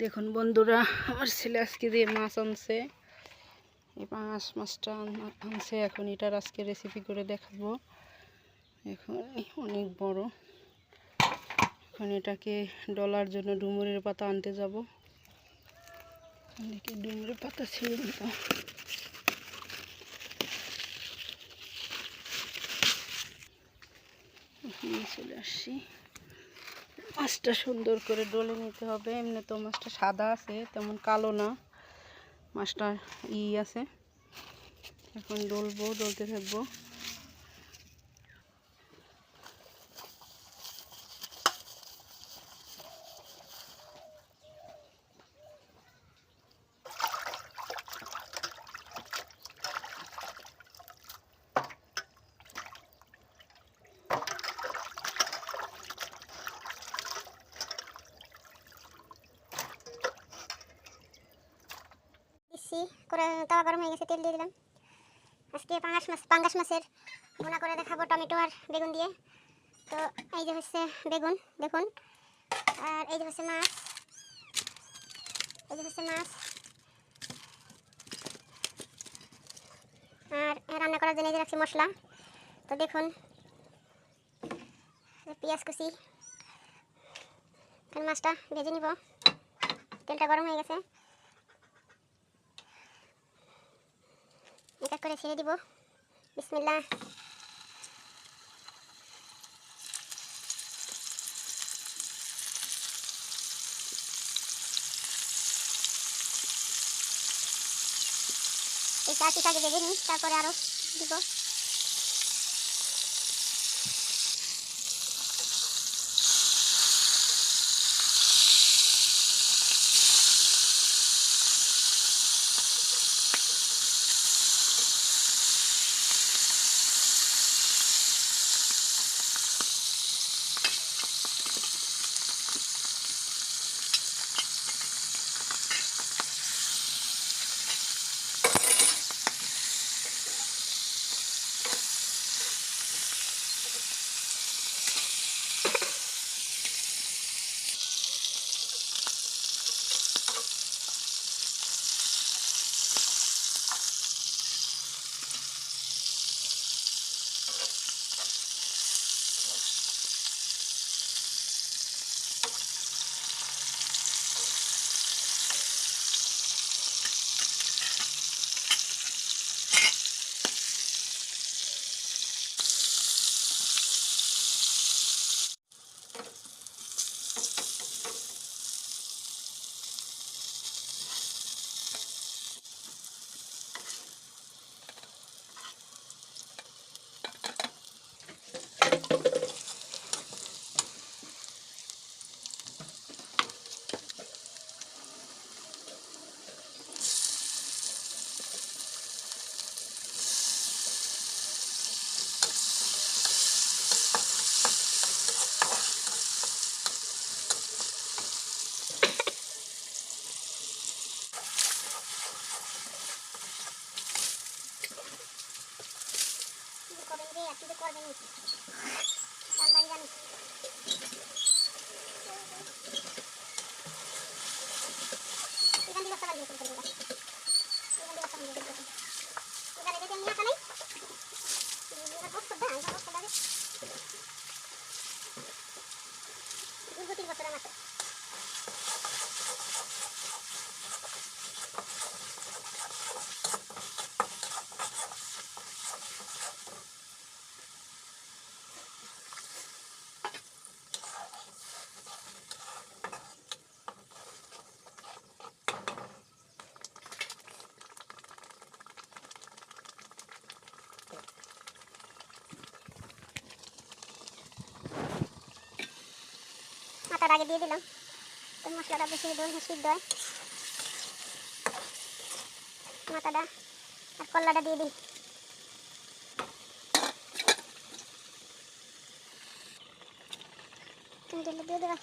দেখুন বন্ধুরা, আমার ছেলে আজকে দিয়ে মাছ আনছে। এই পাঙাশ মাছটা আনছে, এখন এটার আজকে রেসিপি করে দেখাবো। এখন অনেক বড়। এখন এটাকে ডলার জন্য ডুমুরের পাতা আনতে যাব। অনেকে ডুমুরের পাতা ছিঁড়ে নিয়ে চলে আসছি মাছটা সুন্দর করে ডলে নিতে হবে। এমনি তো মাছটা সাদা আছে, তেমন কালো না। মাছটা ই আছে। এখন ডলবো, ডলতে থাকব। দিচ্ছি করে তাওয়া গরম হয়ে গেছে, তেল দিয়ে দিলাম। আজকে পাঙ্গাস মাছ পাঙ্গাস মাছের ভুনা করে দেখাবো টমেটো আর বেগুন দিয়ে। তো এই যে হচ্ছে বেগুন, দেখুন। আর এই যে হচ্ছে মাছ, এই যে হচ্ছে মাছ। আর রান্না করার জন্য এই যে রাখছি মশলা। তো দেখুন, পেঁয়াজ কুচি। মাছটা ভেজে নিব। তেলটা গরম হয়ে গেছে। করে ছেড়ে দিব। বিসমিল্লা এই চা পিঠাকে ভেজে নিই তারপরে আরও দিব। করবেন আল্লাহ জানে এখান মাথার আগে দিয়ে দিলাম। তো মশলাটা বেশি দই সিদ্ধ হয় মাথাটা আর কল্লাটা দিয়ে দিই। তুমি দিয়ে দেবে